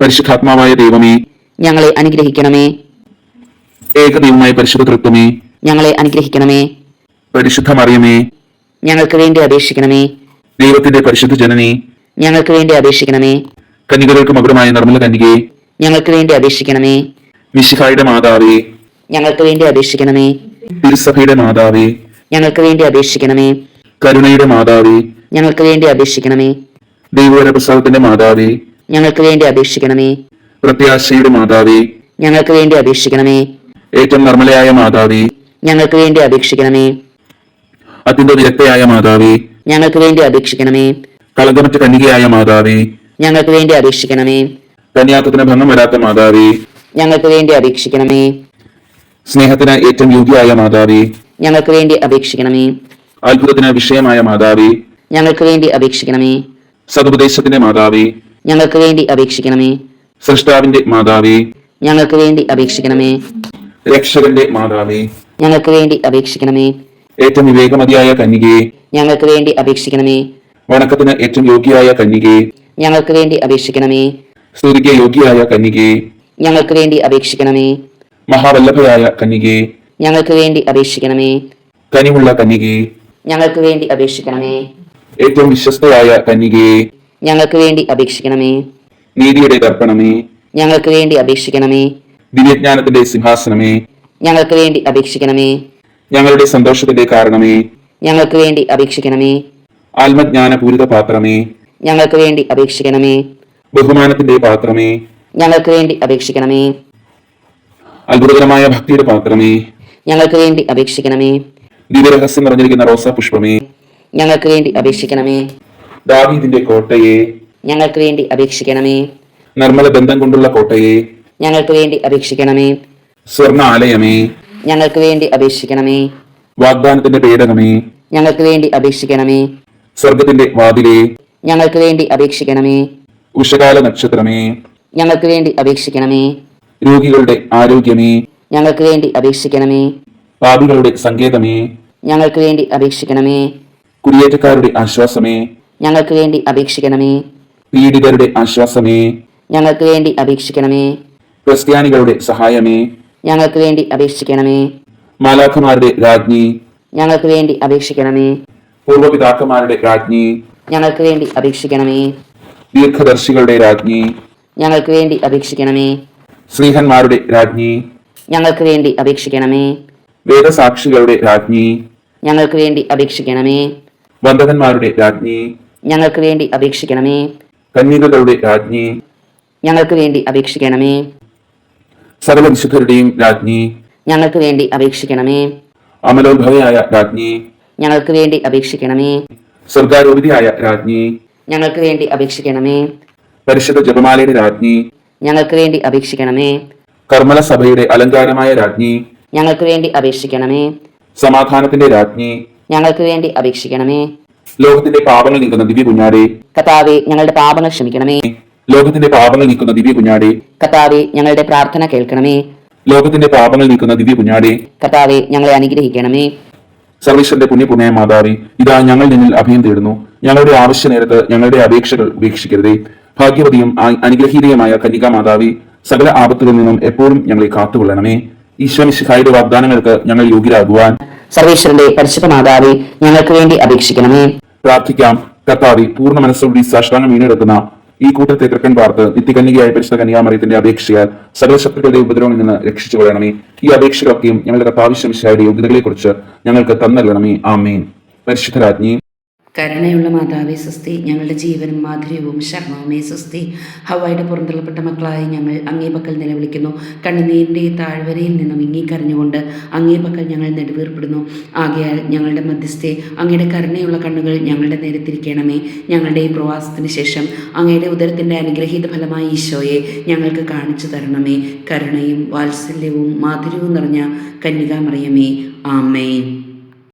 പരിശുദ്ധാത്മാവായ ദൈവമേ ഞങ്ങളെ അനുഗ്രഹിക്കണമേ. ഏകദൈവമായ പരിശുദ്ധ തൃത്വമേ ഞങ്ങളെ അനുഗ്രഹിക്കണമേ. പരിശുദ്ധ മറിയമേ ഞങ്ങൾക്ക് വേണ്ടി അപേക്ഷിക്കണമേ. ദൈവത്തിന്റെ പരിശുദ്ധ ജനനി ഞങ്ങൾക്ക് വേണ്ടി അപേക്ഷിക്കണമേ. കന്യകകൾക്ക് മകുടമായ നിർമ്മല കന്യകെ ഞങ്ങൾക്ക് വേണ്ടി അപേക്ഷിക്കണമേ. മിശിഹായുടെ മാതാവേ ഞങ്ങൾക്ക് വേണ്ടി അപേക്ഷിക്കണമേ. തിരുസഭയുടെ മാതാവേ ഞങ്ങൾക്ക് വേണ്ടി അപേക്ഷിക്കണമേ. കരുണയുടെ മാതാവേ ഞങ്ങൾക്ക് വേണ്ടി അപേക്ഷിക്കണമേ. ദൈവപ്രസാദത്തിന്റെ മാതാവേ ഞങ്ങൾക്ക് വേണ്ടി അപേക്ഷിക്കണമേ. പ്രത്യാശയുടെ മാതാവേ ഞങ്ങൾക്ക് വേണ്ടി അപേക്ഷിക്കണമേ. ഏറ്റവും നിർമ്മലയായ മാതാവേ ഞങ്ങൾക്ക് വേണ്ടി അപേക്ഷിക്കണമേ. അത്യന്ത വിരക്തയായ മാതാവേ ഞങ്ങൾക്ക് വേണ്ടി അപേക്ഷിക്കണമേ. കളങ്കമറ്റ കന്യകയായ മാതാവേ ഞങ്ങൾക്ക് വേണ്ടി അപേക്ഷിക്കണമേ. കന്യാത്വത്തിന് ഭംഗം വരാത്ത മാതാവേ ഞങ്ങൾക്ക് വേണ്ടി അപേക്ഷിക്കണമേ. സ്നേഹത്തിന് ഏറ്റവും യോഗ്യയായ മാതാവേ ഞങ്ങൾക്ക് വേണ്ടി അപേക്ഷിക്കണമേ. അത്ഭുതത്തിന് വിഷയമായ മാതാവേ ഞങ്ങൾക്ക് വേണ്ടി അപേക്ഷിക്കണമേ. സതുപദേശത്തിന്റെ മാതാവേ ഞങ്ങൾക്ക് വേണ്ടി അപേക്ഷിക്കണമേ. സൃഷ്ടാവിന്റെ മാതാവേ. ഞങ്ങൾക്ക് വേണ്ടി അപേക്ഷിക്കണമേ. രക്ഷകന്റെ മാതാവേ. ഞങ്ങൾക്ക് വേണ്ടി അപേക്ഷിക്കണമേ. ഏറ്റവും വിവേകമതിയായ കന്യകയെ ഞങ്ങൾക്ക് വേണ്ടി അപേക്ഷിക്കണമേ. വണക്കത്തിന് ഏറ്റവും യോഗ്യയായ കന്യകയെ ഞങ്ങൾക്ക് വേണ്ടി അപേക്ഷിക്കണമേ. സ്തുതിക്ക് യോഗ്യയായ കന്യകയെ ഞങ്ങൾക്ക് വേണ്ടി അപേക്ഷിക്കണമേ. മഹാവല്ലഭയായ കന്യകയെ ഞങ്ങൾക്ക് വേണ്ടി അപേക്ഷിക്കണമേ. കനിവുള്ള കന്യകയെ ഞങ്ങൾക്ക് വേണ്ടി അപേക്ഷിക്കണമേ. ഏറ്റവും വിശ്വസ്തയായ കന്യകയെ ഞങ്ങൾക്ക് വേണ്ടി അപേക്ഷിക്കണമേ. നീതിയുടെ ദർപ്പണമേ ഞങ്ങൾക്ക് വേണ്ടി അപേക്ഷിക്കണമേ. ദിവ്യജ്ഞാനത്തിന്റെ സിംഹാസനമേ. ഞങ്ങൾക്ക് വേണ്ടി അപേക്ഷിക്കണമേ. ഞങ്ങളുടെ സന്തോഷത്തിന്റെ കാരണമേ. ഞങ്ങൾക്ക് വേണ്ടി അപേക്ഷിക്കണമേ. ആത്മജ്ഞാന പൂരിത പാത്രമേ. ഞങ്ങൾക്ക് വേണ്ടി അപേക്ഷിക്കണമേ. ബഹുമാനത്തിന്റെ പാത്രമേ. ഞങ്ങൾക്ക് വേണ്ടി അപേക്ഷിക്കണമേ. അത്ഭുതകരമായ ഭക്തിയുടെ പാത്രമേ. ഞങ്ങൾക്ക് വേണ്ടി അപേക്ഷിക്കണമേ. ദിവ്യരഹസ്യം നിറഞ്ഞിരിക്കുന്ന റോസാ പുഷ്പമേ. ഞങ്ങൾക്ക് വേണ്ടി അപേക്ഷിക്കണമേ. ദാവീദിന്റെ കോട്ടയെ. ഞങ്ങൾക്ക് വേണ്ടി അപേക്ഷിക്കണമേ. നിർമ്മല ബന്ധം കൊണ്ടുള്ള കോട്ടയെ. ഞങ്ങൾക്ക് വേണ്ടി അപേക്ഷിക്കണമേ. സ്വർണ ആലയമേ. ഞങ്ങൾക്ക് വേണ്ടി അപേക്ഷിക്കണമേ. വാഗ്ദാനത്തിന്റെ പേടകമേ. ഞങ്ങൾക്ക് വേണ്ടി അപേക്ഷിക്കണമേ. സ്വർഗത്തിന്റെ വാതിലേ. ഞങ്ങൾക്ക് വേണ്ടി അപേക്ഷിക്കണമേ. ഉഷകാല നക്ഷത്രമേ. ഞങ്ങൾക്ക് വേണ്ടി അപേക്ഷിക്കണമേ. രോഗികളുടെ ആരോഗ്യമേ. ഞങ്ങൾക്ക് വേണ്ടി അപേക്ഷിക്കണമേ. പാപികളുടെ സങ്കേതമേ. ഞങ്ങൾക്ക് വേണ്ടി അപേക്ഷിക്കണമേ. കുടിയേറ്റക്കാരുടെ ആശ്വാസമേ. ഞങ്ങൾക്ക് വേണ്ടി അപേക്ഷിക്കണമേ. പീഡിതരുടെ ആശ്വാസമേ. ഞങ്ങൾക്ക് വേണ്ടി അപേക്ഷിക്കണമേ. ക്രിസ്ത്യാനികളുടെ സഹായമേ. ഞങ്ങൾക്ക് വേണ്ടി അപേക്ഷിക്കണമേ. മാലാഖമാരുടെ രാജ്ഞി. ഞങ്ങൾക്ക് വേണ്ടി അപേക്ഷിക്കണമേ. പൂർവപിതാക്കന്മാരുടെ രാജ്ഞി. ഞങ്ങൾക്ക് വേണ്ടി അപേക്ഷിക്കണമേ. ദീർഘദർശികളുടെ രാജ്ഞി. ഞങ്ങൾക്ക് വേണ്ടി അപേക്ഷിക്കണമേ. ശ്രീഹന്മാരുടെ രാജ്ഞി. ഞങ്ങൾക്ക് വേണ്ടി അപേക്ഷിക്കണമേ. വേദസാക്ഷികളുടെ രാജ്ഞി. ഞങ്ങൾക്ക് വേണ്ടി അപേക്ഷിക്കണമേ. വന്ദകന്മാരുടെ രാജ്ഞി. ഞങ്ങൾക്ക് വേണ്ടി അപേക്ഷിക്കണമേ. കന്യകകളുടെ രാജ്ഞി. ഞങ്ങൾക്ക് വേണ്ടി അപേക്ഷിക്കണമേ. സർവവിശുദ്ധരുടെയും രാജ്ഞി. ഞങ്ങൾക്ക് വേണ്ടി അപേക്ഷിക്കണമേ. അമലോഭവയായ രാജ്ഞി. ഞങ്ങൾക്ക് വേണ്ടി അപേക്ഷിക്കണമേ. സ്വർഗാരോപിതയായ രാജ്ഞി. ഞങ്ങൾക്ക് വേണ്ടി അപേക്ഷിക്കണമേ. പരിശുദ്ധ ജപമാലയുടെ രാജ്ഞി. ഞങ്ങൾക്ക് വേണ്ടി അപേക്ഷിക്കണമേ. കർമ്മല സഭയുടെ അലങ്കാരമായ രാജ്ഞി. ഞങ്ങൾക്ക് വേണ്ടി അപേക്ഷിക്കണമേ. സമാധാനത്തിന്റെ രാജ്ഞി. ഞങ്ങൾക്ക് വേണ്ടി അപേക്ഷിക്കണമേ. ലോകത്തിന്റെ പാപങ്ങൾ നീക്കുന്ന ദിവ്യ കുഞ്ഞാടെ. കർത്താവെ ഞങ്ങളുടെ പാപങ്ങൾ ക്ഷമിക്കണമേ. ലോകത്തിന്റെ പാപങ്ങൾ നീക്കുന്ന ദിവ്യ കുഞ്ഞാടെ. കർത്താവെ ഞങ്ങളുടെ പ്രാർത്ഥന കേൾക്കണമേ. ലോകത്തിന്റെ പാപങ്ങൾ നീക്കുന്ന ദിവ്യ കുഞ്ഞാടെ. കർത്താവെ ഞങ്ങളെ അനുഗ്രഹിക്കണമേ. സർവീശ്വരന്റെ പുണ്യപുണ്യ മാതാവേ ഇതാ ഞങ്ങൾ നിന്നിൽ അഭയം തേടുന്നു. ഞങ്ങളുടെ ആവശ്യ നേരത്ത് ഞങ്ങളുടെ അപേക്ഷകൾ ഉപേക്ഷിക്കരുതേ. ഭാഗ്യവതിയും അനുഗ്രഹീതയുമായ കന്യക മാതാവി സകല ആപത്തുകളിൽ നിന്നും എപ്പോഴും ഞങ്ങളെ കാത്തുകൊള്ളണമേ. ഈശ്വമിശിഖായുടെ വാഗ്ദാനങ്ങൾക്ക് ഞങ്ങൾ യോഗ്യരാകുവാൻ സർവേശ്വരന്റെ പരിശുദ്ധ മാതാവി ഞങ്ങൾക്ക് വേണ്ടി അപേക്ഷിക്കണമേ. പ്രാർത്ഥിക്കാം. കത്താവി പൂർണ മനസ്സോടി സാഷ്ടാംഗം വീണെടുക്കുന്ന ഈ കൂട്ടത്തെ കൃക്കൻ പാർത്ത് നിത്യകന്യകയായ പരിശുദ്ധ കന്യാമറിയത്തിന്റെ അപേക്ഷയാൽ സകല ശത്രുക്കളുടെ ഉപദ്രവങ്ങളിൽ നിന്ന് രക്ഷിച്ചു കൊള്ളണമേ ഈ അപേക്ഷകളൊക്കെയും ഞങ്ങളുടെ കർത്താവിശ്വമിശായുടെ യോഗ്യതകളെ കുറിച്ച് ഞങ്ങൾക്ക് തന്നല്ലണമേ. ആമേൻ. പരിശുദ്ധരാജ്ഞി കരുണയുള്ള മാതാവേ സ്വസ്തി. ഞങ്ങളുടെ ജീവനും മാധുര്യവും ശർമ്മവുമേ സ്വസ്തി. ഹവായുടെ പുറന്തള്ളപ്പെട്ട മക്കളായി ഞങ്ങൾ അങ്ങേ പക്കൽ നിലവിളിക്കുന്നു. കണ്ണുനീരിന്റെ താഴ്വരയിൽ നിന്നും ഇങ്ങിക്കരഞ്ഞുകൊണ്ട് അങ്ങേ പക്കൽ ഞങ്ങൾ നെടുവീർപ്പെടുന്നു. ആകയാൽ ഞങ്ങളുടെ മധ്യസ്ഥെ അങ്ങയുടെ കരുണയുള്ള കണ്ണുകൾ ഞങ്ങളുടെ നേരെ തിരിക്കണമേ ഞങ്ങളുടെ ഈ പ്രവാസത്തിന് ശേഷം അങ്ങയുടെ ഉദരത്തിന്റെ അനുഗ്രഹീത ഫലമായ ഈശോയെ ഞങ്ങൾക്ക് കാണിച്ചു തരണമേ. കരുണയും വാത്സല്യവും മാധുര്യവും നിറഞ്ഞ കന്യകാമറിയമേ. ആമേൻ.